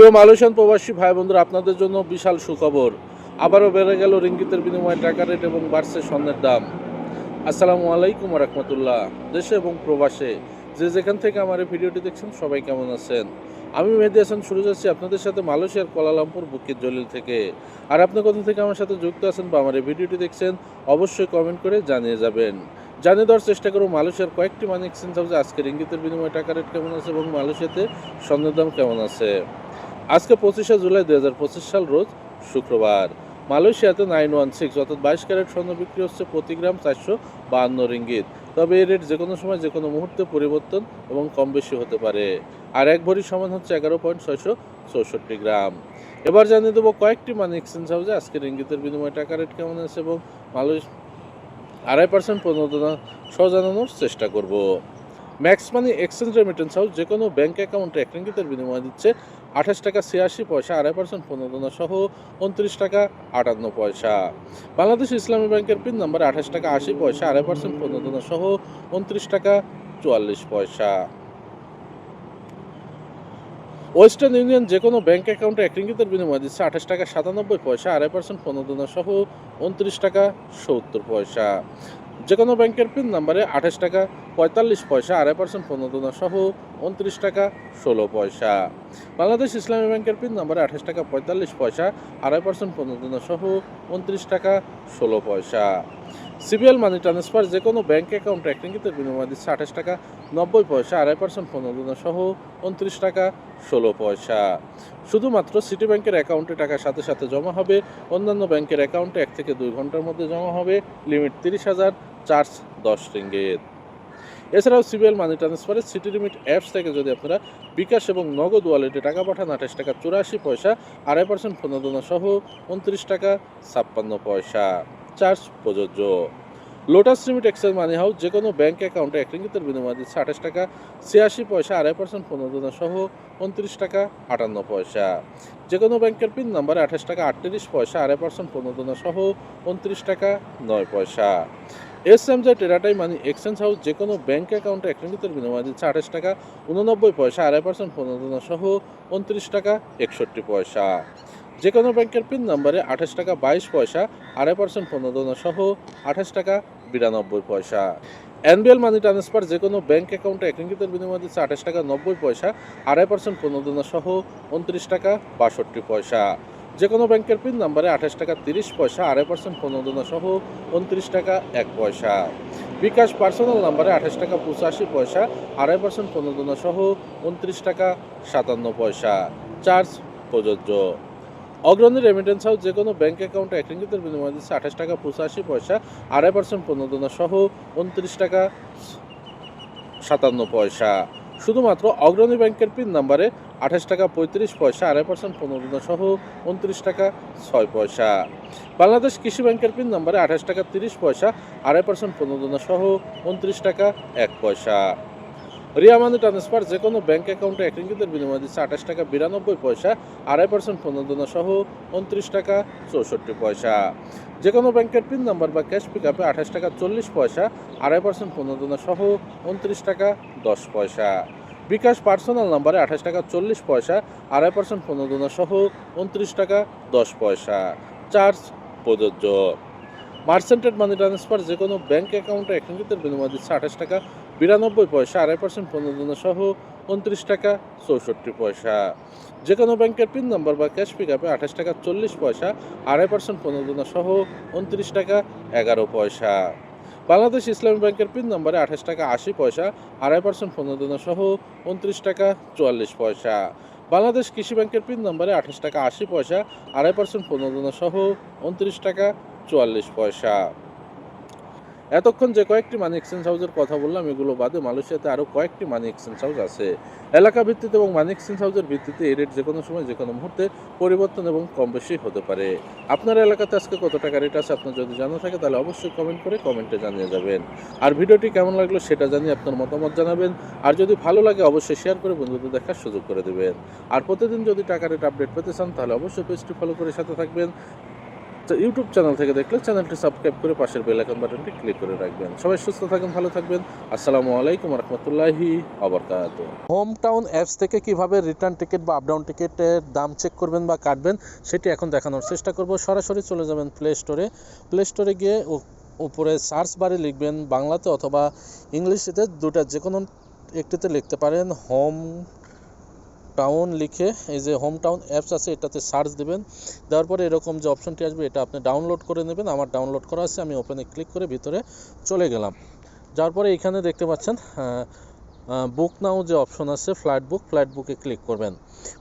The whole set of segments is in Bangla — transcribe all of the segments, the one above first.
প্রিয় মালয়েশিয়ান প্রবাসী ভাই বন্ধুরা আপনাদের জন্য বিশাল সুখবর। আবারও বেড়ে গেল রিঙ্গিতের বিনিময়ে টাকা রেট এবং বাড়ছে স্বর্ণের দাম। আসসালামু আলাইকুম রহমতুল্লাহ দেশে এবং প্রবাসে যে যেখান থেকে আমার এই ভিডিওটি দেখছেন, সবাই কেমন আছেন? আমি মেহেদি হাসান, শুরু যাচ্ছি আপনাদের সাথে মালয়েশিয়ার কোলালামপুর বুকির জলিল থেকে। আর আপনি কোথা থেকে আমার সাথে যুক্ত আছেন বা আমার এই ভিডিওটি দেখছেন, অবশ্যই কমেন্ট করে জানিয়ে যাবেন। জানিয়ে দেওয়ার চেষ্টা করব মালয়েশিয়ার কয়েকটি মানি এক্সচেঞ্জ হাউসে আজকের ইঙ্গিতের বিনিময়ে টাকা রেট কেমন আছে এবং মালয়েশিয়াতে স্বর্ণের দাম কেমন আছে। আজকে পঁচিশে জুলাই দুই হাজার পঁচিশ সাল রোজ শুক্রবার। মালয়েশিয়াতে নাইন ওয়ান সিক্স অর্থাৎ বাইশ ক্যারেট স্বর্ণ বিক্রি হচ্ছে প্রতি গ্রাম চারশো বাহান্ন রিঙ্গিত। তবে এই রেট যে কোনো সময় যে কোনো মুহূর্তে পরিবর্তন এবং কম বেশি হতে পারে। আর এক ভরি সমান হচ্ছে এগারো পয়েন্ট ছয়শো চৌষট্টি গ্রাম। এবার জানিয়ে দেবো কয়েকটি মানি এক্সচেঞ্জ হাউসে আজকে রিঙ্গিতের বিনিময়ে টাকা রেট কেমন আছে এবং মালয়েশ আড়াই পার্সেন্ট প্রণোদনা সহ জানানোর চেষ্টা করব। Max money exchange remittance house যে কোনো ব্যাঙ্ক অ্যাকাউন্টে এক রিঙ্গিতের বিনিময় দিচ্ছে আঠাশ টাকা ছিয়াশি পয়সা, আড়াই পার্সেন্ট প্রণোদনা সহ উনত্রিশ টাকা আটান্ন পয়সা। বাংলাদেশ ইসলামী ব্যাংকের পিন নাম্বার আঠাশ টাকা আশি পয়সা, আড়াই পার্সেন্ট প্রণোদনা সহ উনত্রিশ টাকা চুয়াল্লিশ পয়সা। ওয়েস্টার্ন ইউনিয়ন যে কোনো ব্যাংক অ্যাকাউন্টে এক রিঙ্গিতের বিনিময় দিচ্ছে আঠাশ টাকা সাতানব্বই পয়সা, আড়াই পার্সেন্ট পনেরো প্রণোদনা সহ উনত্রিশ টাকা সত্তর পয়সা। যে কোনো ব্যাংকের পিন নাম্বারে আঠাশ টাকা, পঁয়তাল্লিশ পয়সা, আড়াই পার্সেন্ট প্রণোদনা সহ উনত্রিশ টাকা, ষোলো পয়সা। বাংলাদেশ ইসলামী ব্যাংকের পিন নাম্বারে আঠাশ টাকা, পঁয়তাল্লিশ পয়সা, আড়াই পার্সেন্ট প্রণোদনা সহ উনত্রিশ টাকা, ষোলো পয়সা। সিবিএল মানি ট্রান্সফার যে কোনো ব্যাংক অ্যাকাউন্টে একটিঙ্গিতের বিনিময় দিচ্ছে আঠাশ টাকা, নব্বই পয়সা, আড়াই পার্সেন্ট প্রণোদনা সহ উনত্রিশ টাকা, ষোলো পয়সা। শুধুমাত্র সিটি ব্যাংকের অ্যাকাউন্টে টাকার সাথে সাথে জমা হবে, অন্যান্য ব্যাংকের অ্যাকাউন্টে এক থেকে দুই ঘণ্টার মধ্যে জমা হবে, লিমিট তিরিশ হাজার চার্জ দশ রিঙ্গিত। এছাড়াও সিবিএল মানি ট্রান্সফারের সিটি লিমিট অ্যাপস থেকে যদি আপনারা বিকাশ এবং নগদ ওয়ালেটে টাকা পাঠান, আঠাশ টাকা চুরাশি পয়সা, আড়াই পার্সেন্ট প্রণোদনা সহ উনত্রিশ টাকা ছাপ্পান্ন পয়সা। চার্জ প্রযোজ্য। Lotus limit Excel money house যে কোনো ব্যাঙ্ক অ্যাকাউন্টে এক রিঙ্গিতের বিনিময় দিচ্ছে আঠাশ টাকা ছিয়াশি পয়সা, আড়াই পার্সেন্ট প্রণোদনা সহ উনত্রিশ টাকা আটান্ন পয়সা। যে কোনো ব্যাংকের পিন নাম্বারে আঠাশ টাকা আটত্রিশ পয়সা, আড়াই পার্সেন্ট প্রণোদনা সহ উনত্রিশ টাকা নয় পয়সা। এস এম জে টেরাটাই মানি এক্সচেঞ্জ হাউস যে কোনো ব্যাঙ্ক অ্যাকাউন্টে এক রিঙ্গিতের বিনিময় দিচ্ছে আঠাশ টাকা, উননব্বই পয়সা, আড়াই পার্সেন্ট প্রণোদনা সহ উনত্রিশ টাকা একষট্টি পয়সা। যে কোনো ব্যাংকের পিন নাম্বারে আঠাশ টাকা বাইশ পয়সা, আড়াই পার্সেন্ট প্রণোদনা সহ আঠাশ টাকা বিরানব্বই পয়সা। এনবিএল মানি ট্রান্সফার যে কোনো ব্যাংক অ্যাকাউন্টে এক বিনিময় দিচ্ছে আঠাশ টাকা নব্বই পয়সা, আড়াই পার্সেন্ট প্রণোদনা সহ উনত্রিশ টাকা বাষট্টি পয়সা। যে কোনো ব্যাংকের পিন নাম্বারে আঠাশ টাকা, তিরিশ পয়সা, আড়াই পার্সেন্ট প্রণোদনা সহ উনত্রিশ টাকা, এক পয়সা। বিকাশ পার্সোনাল নাম্বারে আঠাশ টাকা, পঁচাশি পয়সা, আড়াই পার্সেন্ট প্রণোদনা সহ উনত্রিশ টাকা, সাতান্ন পয়সা। চার্জ প্রযোজ্য। অগ্রণী রেমিটেন্স হাউস যে কোনো ব্যাংক অ্যাকাউন্টে এক রিঙ্গিতের বিনিময় দিচ্ছে আঠাশ টাকা, পঁচাশি পয়সা, আড়াই পার্সেন্ট প্রণোদনা সহ উনত্রিশ টাকা, সাতান্ন পয়সা। শুধুমাত্র অগ্রণী ব্যাংকের পিন নাম্বারে আঠাশ টাকা পঁয়ত্রিশ পয়সা, আড়াই পার্সেন্ট প্রণোদনা সহ উনত্রিশ টাকা ছয় পয়সা। বাংলাদেশ কৃষি ব্যাংকের পিন নাম্বারে আঠাশ টাকা তিরিশ পয়সা, আড়াই পার্সেন্ট প্রণোদনা সহ উনত্রিশ টাকা এক পয়সা। রিয়া মানি ট্রান্সফার যে কোনো ব্যাঙ্ক অ্যাকাউন্টে এক রিঙ্গিতের বিনিময় দিচ্ছে আঠাশ টাকা বিরানব্বই পয়সা, আড়াই পার্সেন্ট প্রণোদনা সহ উনত্রিশ টাকা চৌষট্টি পয়সা। যে কোনো ব্যাংকের পিন নাম্বার বা ক্যাশ পিক আপে আঠাশ টাকা চল্লিশ পয়সা, আড়াই পার্সেন্ট প্রণোদনা সহ উনত্রিশ টাকা দশ পয়সা। বিকাশ পার্সোনাল নাম্বারে আঠাশ টাকা চল্লিশ পয়সা, আড়াই পার্সেন্ট প্রণোদনা সহ উনত্রিশ টাকা দশ পয়সা। চার্জ প্রযোজ্য। মার্সেন্টেড মানি ট্রান্সফার যে কোনো ব্যাঙ্ক অ্যাকাউন্টে এক রিঙ্গিতের বিনিময় দিচ্ছে আঠাশ টাকা বিরানব্বই পয়সা, আড়াই পার্সেন্ট প্রণোদনা সহ উনত্রিশ টাকা চৌষট্টি পয়সা। যে কোনো ব্যাংকের পিন নাম্বার বা ক্যাশ পিক আপে আঠাশ টাকা চল্লিশ পয়সা, আড়াই পার্সেন্ট প্রণোদনা সহ উনত্রিশ টাকা এগারো পয়সা। বাংলাদেশ ইসলামী ব্যাংকের পিন নাম্বারে আঠাশ টাকা আশি পয়সা, আড়াই পার্সেন্ট প্রণোদনা সহ উনত্রিশ টাকা চুয়াল্লিশ পয়সা। বাংলাদেশ কৃষি ব্যাংকের পিন নাম্বারে আঠাশ টাকা আশি পয়সা, আড়াই পার্সেন্ট প্রণোদনা সহ উনত্রিশ টাকা চুয়াল্লিশ পয়সা। এতক্ষণ যে কয়েকটি মানি এক্সচেঞ্জ হাউসের কথা বললাম, এগুলো বাদে মালয়েশিয়াতে আরও কয়েকটি মানি এক্সচেঞ্জ হাউস আছে। এলাকা ভিত্তিতে এবং মানি এক্সচেঞ্জ হাউসের ভিত্তিতে এই রেট যে কোনো সময়, যে কোনো মুহূর্তে পরিবর্তন এবং কম বেশি হতে পারে। আপনার এলাকাতে আজকে কত টাকা রেট আছে, আপনার যদি জানা থাকে, তাহলে অবশ্যই কমেন্ট করে কমেন্টে জানিয়ে যাবেন। আর ভিডিওটি কেমন লাগল সেটা জানিয়ে আপনার মতামত জানাবেন। আর যদি ভালো লাগে, অবশ্যই শেয়ার করে বন্ধুদের দেখার সুযোগ করে দেবেন। আর প্রতিদিন যদি টাকা রেট আপডেট পেতে চান, তাহলে অবশ্যই পেজটি ফলো করে সাথে থাকবেন। ইউটিউব চ্যানেল থেকে দেখলে চ্যানেলটি সাবস্ক্রাইব করে পাশের বেল আইকন বাটনটি ক্লিক করে রাখবেন। সবাই সুস্থ থাকেন, ভালো থাকবেন। আসসালামু আলাইকুম রহমতুল্লাহি আবরকাত হোম টাউন অ্যাপস থেকে কীভাবে রিটার্ন টিকিট বা আপডাউন টিকিটের দাম চেক করবেন বা কাটবেন, সেটি এখন দেখানোর চেষ্টা করব। সরাসরি চলে যাবেন প্লে স্টোরে প্লে স্টোরে গিয়ে উপরে সার্চ বারে লিখবেন বাংলাতে অথবা ইংলিশেতে দুটা যে কোনো একটিতে লিখতে পারেন হোম টাউন লিখে এই যে হোম টাউন অ্যাপস আছে, এটাতে সার্চ দেবেন। দেওয়ার পরে এরকম যে অপশনটি আসবে, এটা আপনি ডাউনলোড করে নেবেন। আমার ডাউনলোড করা আছে, আমি ওপেনে ক্লিক করে ভিতরে চলে গেলাম। যার পরে এখানে দেখতে পাচ্ছেন বুক নাও যে অপশন আছে ফ্ল্যাট বুক ফ্ল্যাট বুকে ক্লিক করবেন।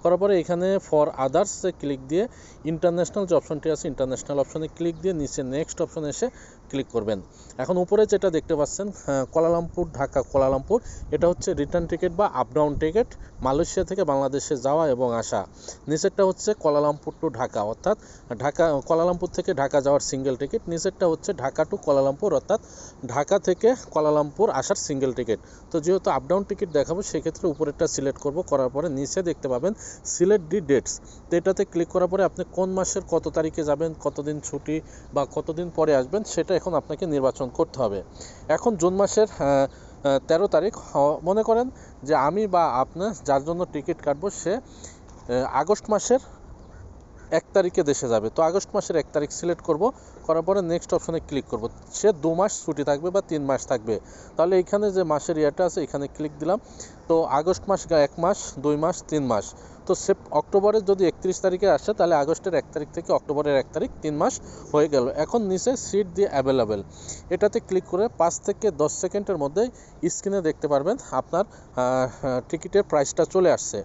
করার পরে এখানে ফর আদার্সে ক্লিক দিয়ে ইন্টারন্যাশনাল যে অপশনটি আছে ইন্টারন্যাশনাল অপশনে ক্লিক দিয়ে নিচে নেক্সট অপশনে এসে ক্লিক করবেন। এখন উপরে যেটা দেখতে পাচ্ছেন আহ, কোলালামপুর ঢাকা কোলালামপুর এটা হচ্ছে রিটার্ন টিকিট বা আপডাউন টিকিট মালয়েশিয়া থেকে বাংলাদেশে যাওয়া এবং আসা। নিচেরটা হচ্ছে কোলালামপুর টু ঢাকা অর্থাৎ ঢাকা কোলালামপুর থেকে ঢাকা যাওয়ার সিঙ্গেল টিকিট নিচেরটা হচ্ছে ঢাকা টু কোলালামপুর অর্থাৎ ঢাকা থেকে কোলালামপুর আসার সিঙ্গেল টিকিট তো যেহেতু আপ ডাউন টিকিট দেখাবো সেক্ষেত্রে উপরেরটা সিলেক্ট করব করার পরে নিচে দেখতে পাবেন সিলেক্ট ডি ডেটস। তো এটাতে ক্লিক করার পরে আপনি কোন মাসের কত তারিখে যাবেন, কতদিন ছুটি বা কতদিন পরে আসবেন, সেটা এখন আপনাকে নির্বাচন করতে হবে। এখন জুন মাসের তেরো তারিখ মনে করেন যে আমি বা আপনার যার জন্য টিকিট কাটবো, সে আগস্ট মাসের এক তারিখে দেশে যাবে। তো আগস্ট মাসের এক তারিখ সিলেক্ট করব করার পরে নেক্সট অপশনে ক্লিক করব। সে দু মাস ছুটি থাকবে বা তিন মাস থাকবে। তাহলে এখানে যে মাসের ইয়েটা আছে, এখানে ক্লিক দিলাম। তো আগস্ট মাস এক মাস, দুই মাস, তিন মাস। তো সে অক্টোবরের যদি একত্রিশ তারিখে আসে, তাহলে আগস্টের এক তারিখ থেকে অক্টোবরের এক তারিখ তিন মাস হয়ে গেল। এখন নিচে সিট দিয়ে অ্যাভেলেবেল এটাতে ক্লিক করে পাঁচ থেকে দশ সেকেন্ডের মধ্যে স্ক্রিনে দেখতে পারবেন আপনার টিকিটের প্রাইসটা চলে আসছে।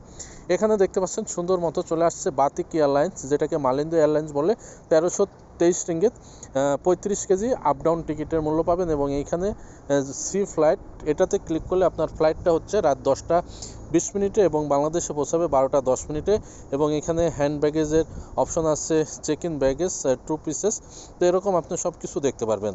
এখানে দেখতে পাচ্ছেন সুন্দর মতো চলে আসছে বাতিক এয়ারলাইন্স, যেটাকে মালিন্দো এয়ারলাইন্স বলে। তেরোশো তেইশ রিঙ্গিত পঁয়ত্রিশ কেজি আপ ডাউন টিকিটের মূল্য পাবেন এবং এইখানে সি ফ্লাইট এটাতে ক্লিক করলে আপনার ফ্লাইটটা হচ্ছে রাত দশটা বিশ মিনিটে এবং বাংলাদেশে পৌঁছাবে বারোটা দশ মিনিটে এবং এখানে হ্যান্ড ব্যাগেজের অপশন আছে check in baggage two pieces তো এরকম আপনি সব কিছু দেখতে পারবেন।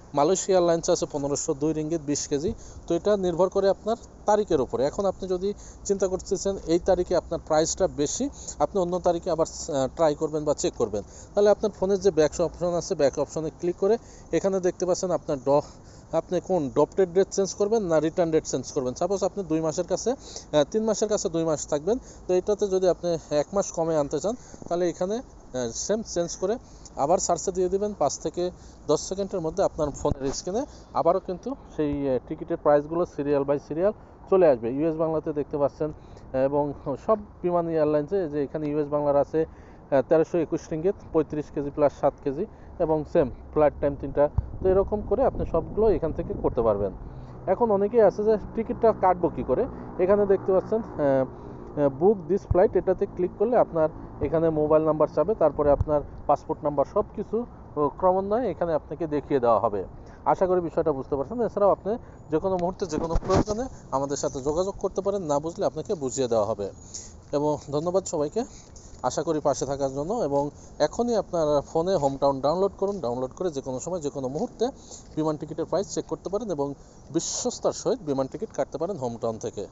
মালয়েশিয়া এয়ারলাইন্স আছে পনেরোশো দুই রিঙ্গিত, বিশ কেজি। তো এটা নির্ভর করে আপনার তারিখের উপরে। এখন আপনি যদি চিন্তা করতেছেন, এই তারিখে আপনার প্রাইসটা বেশি, আপনি অন্য তারিখে আবার ট্রাই করবেন বা চেক করবেন। তাহলে আপনার ফোনের যে ব্যাক অপশন আছে ব্যাক অপশনে ক্লিক করে এখানে দেখতে পাচ্ছেন আপনার ড, আপনি কোন ডপটেড ডেট চেঞ্জ করবেন না রিটার্ন ডেট চেঞ্জ করবেন। সাপোজ আপনি দুই মাসের কাছে তিন মাসের কাছে দুই মাস থাকবেন। তো এটাতে যদি আপনি এক মাস কমে আনতে চান, তাহলে এখানে সেম চেঞ্জ করে আবার সার্চে দিয়ে দিবেন পাঁচ থেকে দশ সেকেন্ডের মধ্যে আপনার ফোনের স্ক্রিনে আবারও কিন্তু সেই টিকিটের প্রাইসগুলো সিরিয়াল বাই সিরিয়াল চলে আসবে। ইউএস বাংলাতে দেখতে পাচ্ছেন এবং সব বিমান এয়ারলাইন্সে যে এখানে ইউএস বাংলার আছে তেরোশো একুশ রিঙ্গিত পঁয়ত্রিশ কেজি প্লাস সাত কেজি এবং সেম ফ্লাইট টাইম তিনটা। তো এরকম করে আপনি সবগুলো এখান থেকে করতে পারবেন। এখন অনেকেই আছে যে, টিকিটটা কাটবো কী করে? এখানে দেখতে পাচ্ছেন বুক দিস ফ্লাইট এটাতে ক্লিক করলে আপনার এখানে মোবাইল নাম্বার চাবে, তারপরে আপনার পাসপোর্ট নাম্বার সব কিছু ক্রমান্বয়ে এখানে আপনাকে দেখিয়ে দেওয়া হবে। আশা করি বিষয়টা বুঝতে পারছেন। এছাড়াও আপনি যে কোনো মুহূর্তে যে কোনো প্রয়োজনে আমাদের সাথে যোগাযোগ করতে পারেন, না বুঝলে আপনাকে বুঝিয়ে দেওয়া হবে। এবং ধন্যবাদ সবাইকে। আশা করি পাশে থাকার জন্য এবং এখনই আপনার ফোনে হোম টাউন ডাউনলোড করুন। ডাউনলোড করে যে কোনো সময় যে কোনো মুহূর্তে বিমান টিকিটের প্রাইস চেক করতে পারেন এবং বিশ্বস্তার সহিত বিমান টিকিট কাটতে পারেন হোম টাউন থেকে।